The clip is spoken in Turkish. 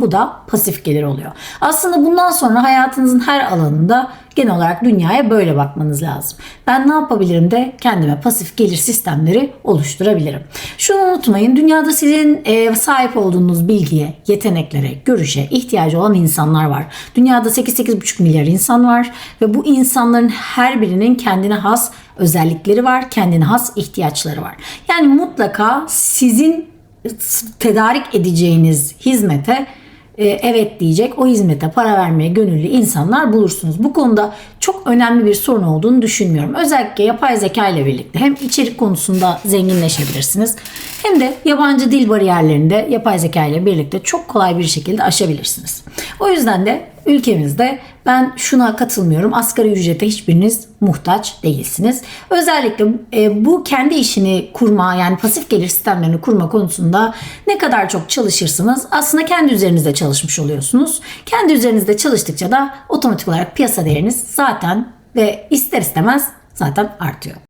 Bu da pasif gelir oluyor. Aslında bundan sonra hayatınızın her alanında genel olarak dünyaya böyle bakmanız lazım. Ben ne yapabilirim de kendime pasif gelir sistemleri oluşturabilirim. Şunu unutmayın. Dünyada sizin e, sahip olduğunuz bilgiye, yeteneklere, görüşe ihtiyacı olan insanlar var. Dünyada 8-8,5 milyar insan var ve bu insanların her birinin kendine has özellikleri var, kendine has ihtiyaçları var. Yani mutlaka sizin tedarik edeceğiniz hizmete evet diyecek, o hizmete para vermeye gönüllü insanlar bulursunuz. Bu konuda çok önemli bir sorun olduğunu düşünmüyorum. Özellikle yapay zeka ile birlikte hem içerik konusunda zenginleşebilirsiniz de yabancı dil bariyerlerini de yapay zeka ile birlikte çok kolay bir şekilde aşabilirsiniz. O yüzden de ülkemizde ben şuna katılmıyorum. Asgari ücrete hiçbiriniz muhtaç değilsiniz. Özellikle e, bu kendi işini kurma yani pasif gelir sistemlerini kurma konusunda ne kadar çok çalışırsınız aslında kendi üzerinizde çalışmış oluyorsunuz. Kendi üzerinizde çalıştıkça da otomatik olarak piyasa değeriniz zaten ve ister istemez zaten artıyor.